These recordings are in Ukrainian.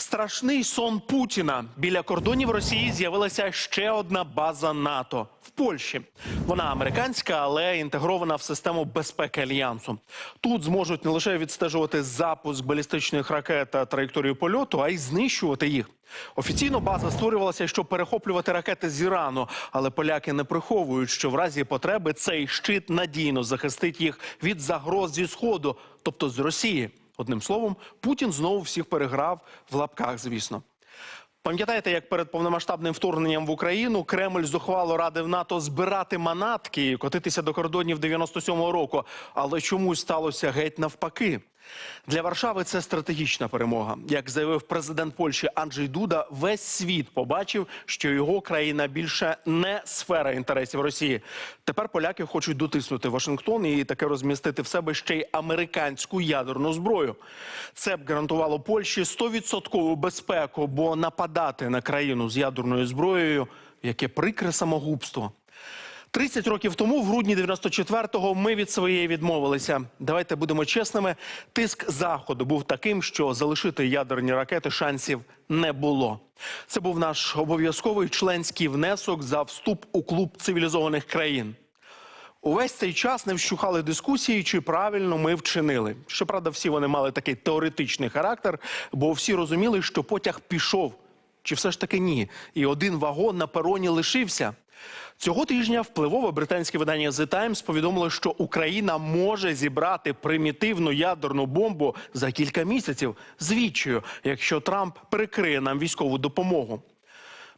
Страшний сон Путіна. Біля кордонів Росії з'явилася ще одна база НАТО в Польщі. Вона американська, але інтегрована в систему безпеки альянсу. Тут зможуть не лише відстежувати запуск балістичних ракет та траєкторію польоту, а й знищувати їх. Офіційно база створювалася, щоб перехоплювати ракети з Ірану, але поляки не приховують, що в разі потреби цей щит надійно захистить їх від загроз зі сходу, тобто з Росії. Одним словом, Путін знову всіх переграв в лапках, звісно. Пам'ятаєте, як перед повномасштабним вторгненням в Україну Кремль зухвало радив НАТО збирати манатки і котитися до кордонів 97-го року, але чомусь сталося геть навпаки. Для Варшави це стратегічна перемога. Як заявив президент Польщі Анджей Дуда, весь світ побачив, що його країна більше не сфера інтересів Росії. Тепер поляки хочуть дотиснути Вашингтон і таке розмістити в себе ще й американську ядерну зброю. Це б гарантувало Польщі 100% безпеку, бо нападати на країну з ядерною зброєю яке прикре самогубство. 30 років тому, в грудні 94-го, ми від своєї відмовилися. Давайте будемо чесними. Тиск заходу був таким, що залишити ядерні ракети шансів не було. Це був наш обов'язковий членський внесок за вступ у клуб цивілізованих країн. Увесь цей час не вщухали дискусії, чи правильно ми вчинили. Щоправда, всі вони мали такий теоретичний характер, бо всі розуміли, що потяг пішов. Чи все ж таки ні? І один вагон на пероні лишився. Цього тижня впливове британське видання The Times повідомило, що Україна може зібрати примітивну ядерну бомбу за кілька місяців з якщо Трамп перекриє нам військову допомогу.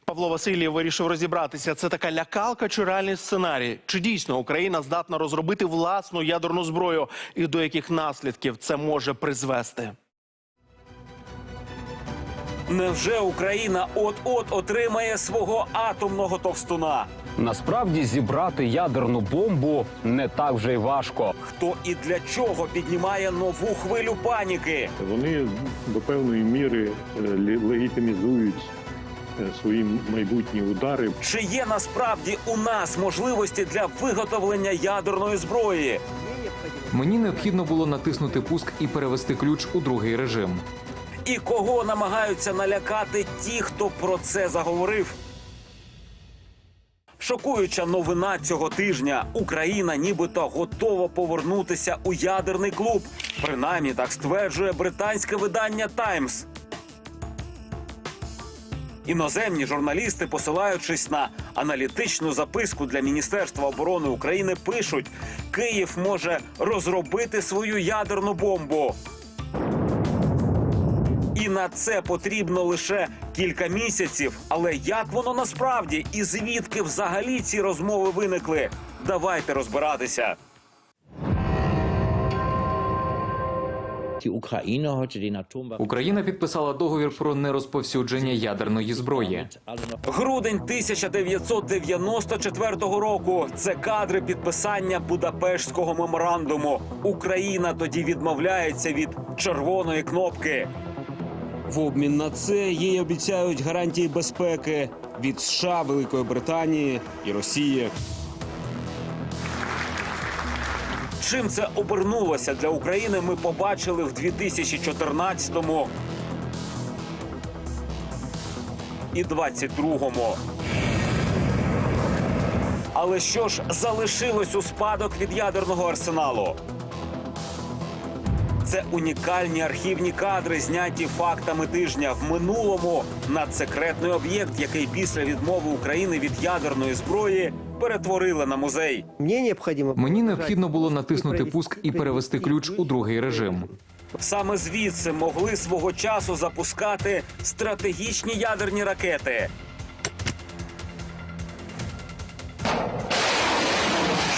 Павло Васильєв вирішив розібратися, це така лякалка чи реальний сценарій? Чи дійсно Україна здатна розробити власну ядерну зброю і до яких наслідків це може призвести? Невже Україна от-от отримає свого атомного товстуна? Насправді зібрати ядерну бомбу не так вже й важко. Хто і для чого піднімає нову хвилю паніки? Вони до певної міри е, легітимізують е, свої майбутні удари. Чи є насправді у нас можливості для виготовлення ядерної зброї? Мені необхідно було натиснути пуск і перевести ключ у другий режим. І кого намагаються налякати ті, хто про це заговорив? Шокуюча новина цього тижня. Україна нібито готова повернутися у ядерний клуб. Принаймні так стверджує британське видання Таймс. Іноземні журналісти, посилаючись на аналітичну записку для Міністерства оборони України, пишуть: Київ може розробити свою ядерну бомбу. І на це потрібно лише кілька місяців. Але як воно насправді і звідки взагалі ці розмови виникли? Давайте розбиратися. Україна підписала договір про нерозповсюдження ядерної зброї. Грудень 1994 року. Це кадри підписання Будапештського меморандуму. Україна тоді відмовляється від червоної кнопки. В обмін на це їй обіцяють гарантії безпеки від США, Великої Британії і Росії. Чим це обернулося для України? Ми побачили в 2014-му і 22-му. Але що ж залишилось у спадок від ядерного арсеналу? Це унікальні архівні кадри, зняті фактами тижня в минулому. Надсекретний об'єкт, який після відмови України від ядерної зброї перетворили на музей. Мне необходимо Мені необхідно було натиснути пуск і перевести ключ у другий режим. Саме звідси могли свого часу запускати стратегічні ядерні ракети.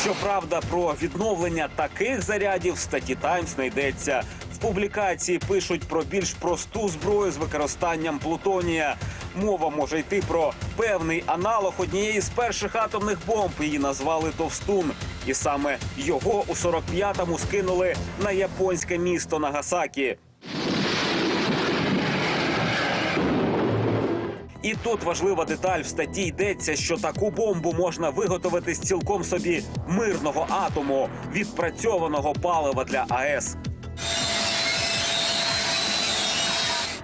Щоправда, про відновлення таких зарядів в статті Таймс не. В публікації пишуть про більш просту зброю з використанням плутонія. Мова може йти про певний аналог однієї з перших атомних бомб. Її назвали Товстун. І саме його у 45-му скинули на японське місто Нагасакі. І тут важлива деталь в статті йдеться, що таку бомбу можна виготовити з цілком собі мирного атому, відпрацьованого палива для АЕС.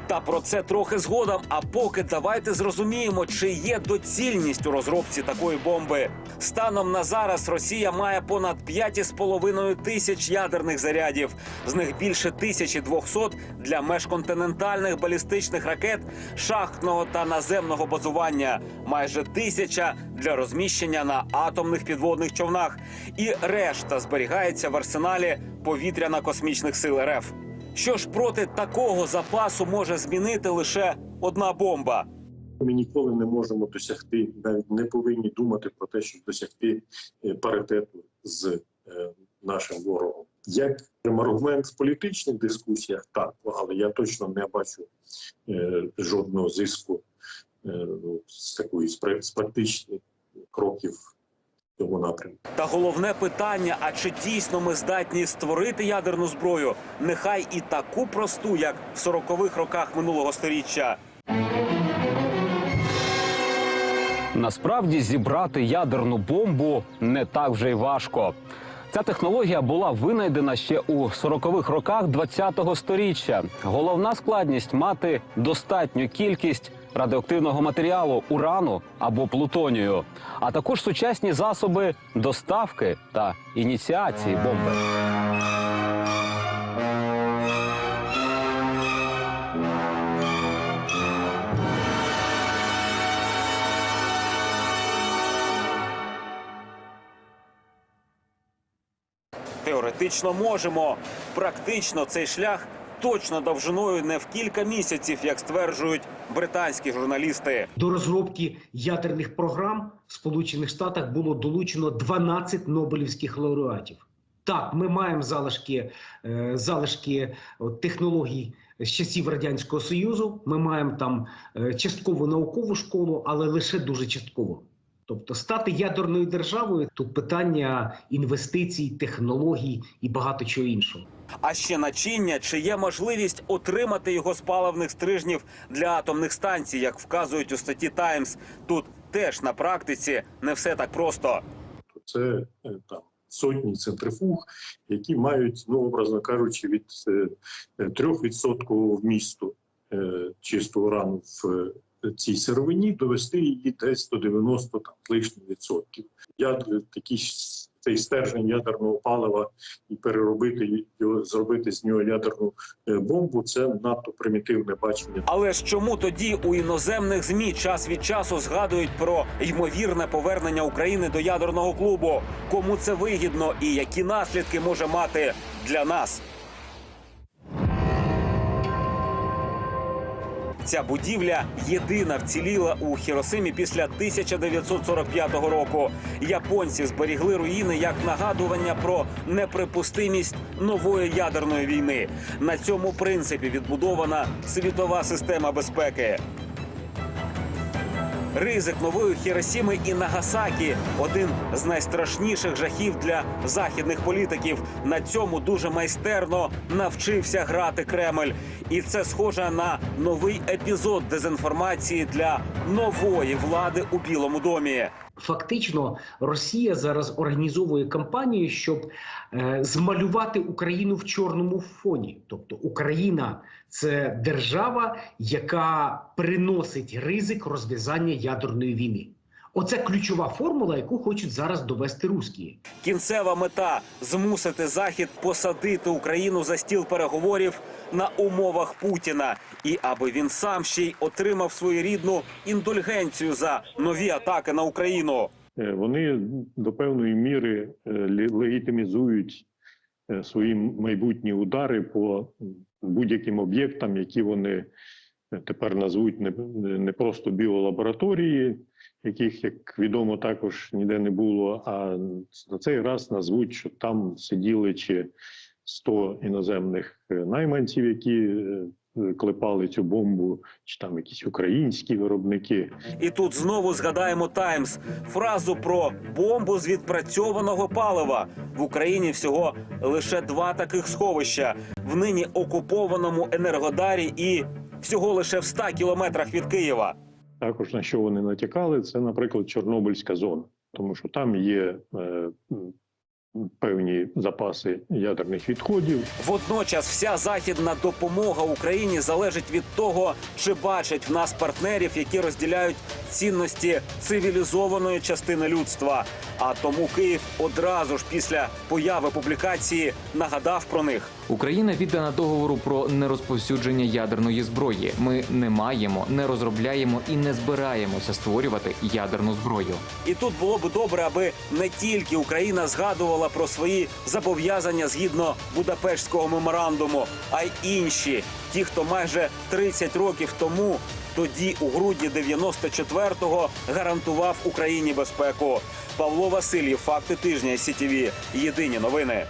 Та про це трохи згодом. А поки давайте зрозуміємо, чи є доцільність у розробці такої бомби. Станом на зараз Росія має понад 5,5 тисяч ядерних зарядів. З них більше 1200 для межконтинентальних балістичних ракет шахтного та наземного базування, майже тисяча для розміщення на атомних підводних човнах. І решта зберігається в арсеналі повітряно-космічних сил РФ. Що ж проти такого запасу може змінити лише одна бомба? Ми ніколи не можемо досягти, навіть не повинні думати про те, щоб досягти е, паритету з е, нашим ворогом. Як аргумент в політичних дискусіях, так, але я точно не бачу е, жодного зиску ну, з такої з практичних кроків цьому напрямку. Та головне питання: а чи дійсно ми здатні створити ядерну зброю? Нехай і таку просту, як в 40-х роках минулого століття. Насправді зібрати ядерну бомбу не так вже й важко. Ця технологія була винайдена ще у 40-х роках 20-го сторіччя. Головна складність мати достатню кількість радіоактивного матеріалу урану або плутонію, а також сучасні засоби доставки та ініціації бомби. Теоретично можемо. Практично цей шлях точно довжиною не в кілька місяців, як стверджують британські журналісти. До розробки ядерних програм в Сполучених Штатах було долучено 12 нобелівських лауреатів. Так, ми маємо залишки, е, залишки технологій з часів радянського союзу. Ми маємо там е, часткову наукову школу, але лише дуже частково. Тобто стати ядерною державою тут питання інвестицій, технологій і багато чого іншого. А ще начиння, чи є можливість отримати його з паливних стрижнів для атомних станцій, як вказують у статті Таймс. Тут теж на практиці не все так просто. це е, там сотні центрифуг, які мають, ну образно кажучи, від е, 3% вмісту е, чистого урану в е, цій сировині довести її десь до 90 там з лишнім відсотків. Я такі цей стержень ядерного палива і переробити його, зробити з нього ядерну е, бомбу. Це надто примітивне бачення Але ж чому тоді у іноземних змі час від часу згадують про ймовірне повернення України до ядерного клубу? Кому це вигідно і які наслідки може мати для нас? Ця будівля єдина вціліла у Хіросимі після 1945 року. Японці зберігли руїни як нагадування про неприпустимість нової ядерної війни. На цьому принципі відбудована світова система безпеки. Ризик нової Хіросіми і Нагасакі один з найстрашніших жахів для західних політиків. На цьому дуже майстерно навчився грати Кремль, і це схоже на новий епізод дезінформації для нової влади у Білому домі. Фактично, Росія зараз організовує кампанію, щоб е, змалювати Україну в чорному фоні. Тобто Україна це держава, яка приносить ризик розв'язання ядерної війни. Оце ключова формула, яку хочуть зараз довести русські. Кінцева мета змусити Захід посадити Україну за стіл переговорів на умовах Путіна, і аби він сам ще й отримав своєрідну індульгенцію за нові атаки на Україну. Е, вони до певної міри е, легітимізують е, свої майбутні удари по будь-яким об'єктам, які вони тепер назвуть не, не просто біолабораторії, яких, як відомо, також ніде не було. А на цей раз назвуть, що там сиділи чи 100 іноземних е, найманців, які е, клепали цю бомбу, чи там якісь українські виробники. І тут знову згадаємо Таймс фразу про бомбу з відпрацьованого палива в Україні. Всього лише два таких сховища в нині окупованому енергодарі і всього лише в 100 кілометрах від Києва. Також на що вони натякали, це, наприклад, Чорнобильська зона, тому що там є е, певні запаси ядерних відходів. Водночас вся західна допомога Україні залежить від того, чи бачать в нас партнерів, які розділяють цінності цивілізованої частини людства. А тому Київ одразу ж після появи публікації нагадав про них. Україна віддана договору про нерозповсюдження ядерної зброї. Ми не маємо, не розробляємо і не збираємося створювати ядерну зброю. І тут було б добре, аби не тільки Україна згадувала про свої зобов'язання згідно Будапештського меморандуму, а й інші, ті, хто майже 30 років тому, тоді у грудні 94-го гарантував Україні безпеку. Павло Васильєв, факти тижня СІТІВІ. Єдині новини.